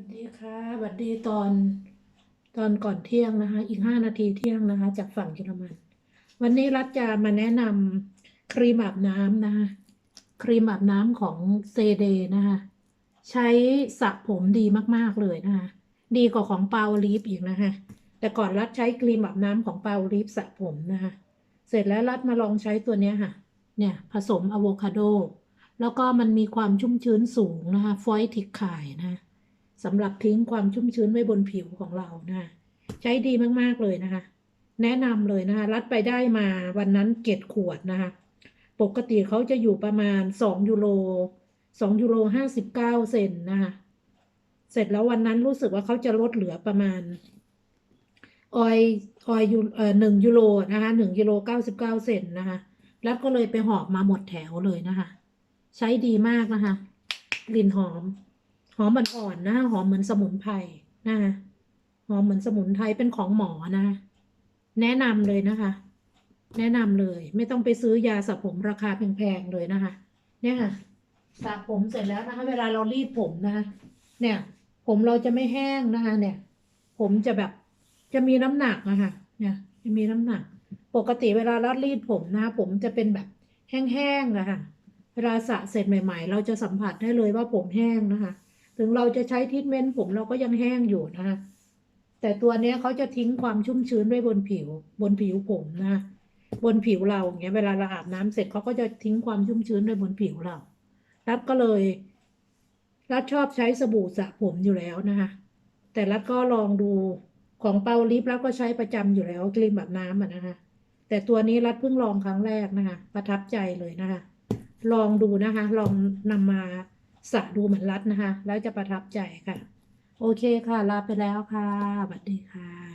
วัสดีค่ะสวัสดีตอนตอนก่อนเที่ยงนะคะ อีกห้านาทีเที่ยงนะคะ จากฝั่งเยอรมัน วันนี้รัฐจะมาแนะนำครีมอาบน้ำนะคะครีมอาบน้ำของเซเดนะคะใช้สระผมดีมากๆเลยนะคะดีกว่าของเปาลีฟอีกนะคะแต่ก่อนรัฐใช้ครีมอาบน้ำของเปาลีฟสระผมนะคะเสร็จแล้วรัฐมาลองใช้ตัวนี้ค่ะ เนี่ยผสมอะโวคาโด แล้วก็มันมีความชุ่มชื้นสูงนะคะฟอยติกข่นะคะ สำหรับทิ้งความชุ่มชื้นไว้บนผิวของเรานะใช้ดีมากๆเลยนะคะ แนะนำเลยนะคะ รัดไปได้มาวันนั้นเจ็ดขวดนะคะ ปกติเขาจะอยู่ประมาณสองยูโรสองยูโรห้าสิบเก้าเซนนะคะ เสร็จแล้ววันนั้นรู้สึกว่าเขาจะลดเหลือประมาณออยออยยูเอ่อหนึ่งยูโรนะคะหนึ่งยูโรเก้าสิบเก้าเซนนะคะ แล้วก็เลยไปหอบมาหมดแถวเลยนะคะ ใช้ดีมากนะคะ กลิ่นหอม หอมอ่อนๆนะหอมเหมือนสมุนไพรนะคะหอมเหมือนสมุนไพรเป็นของหมอนะ แนะนำเลยนะคะ แนะนำเลย ไม่ต้องไปซื้อยาสระผมราคาแพงๆเลยนะคะ เนี่ยค่ะสระผมเสร็จแล้วนะคะ เวลาเรารีดผมนะคะเนี่ย ผมเราจะไม่แห้งนะคะ เนี่ย ผมจะแบบจะมีน้ำหนักนะคะเนี่ย จะมีน้ำหนัก ปกติเวลาเรารีดผมนะะผมจะเป็นแบบแห้งๆอะคะเวลาสระเสร็จใหม่ ๆ เราจะสัมผัสได้เลยว่าผมแห้งนะคะ ถึงเราจะใช้ทรีทเมนต์ผมเราก็ยังแห้งอยู่นะคะแต่ตัวเนี้ยเขาจะทิ้งความชุ่มชื้นไว้บนผิว บนผิวผมนะบนผิวเราอย่างเงี้ยเวลาเราอาบน้ำเสร็จเขาก็จะทิ้งความชุ่มชื้นไว้บนผิวเรา รัดก็เลยรัดชอบใช้สบู่สระผมอยู่แล้วนะคะแต่รัดก็ลองดูของเปาลิฟรัดก็ใช้ประจำอยู่แล้วครีมแบบน้ำอะนะคะแต่ตัวนี้รัดเพิ่งลองครั้งแรกนะคะประทับใจเลยนะคะลองดูนะคะ ลองนำมา สระดูเหมือนรัดนะคะ แล้วจะประทับใจค่ะ โอเคค่ะ ลาไปแล้วค่ะสวัสดีค่ะ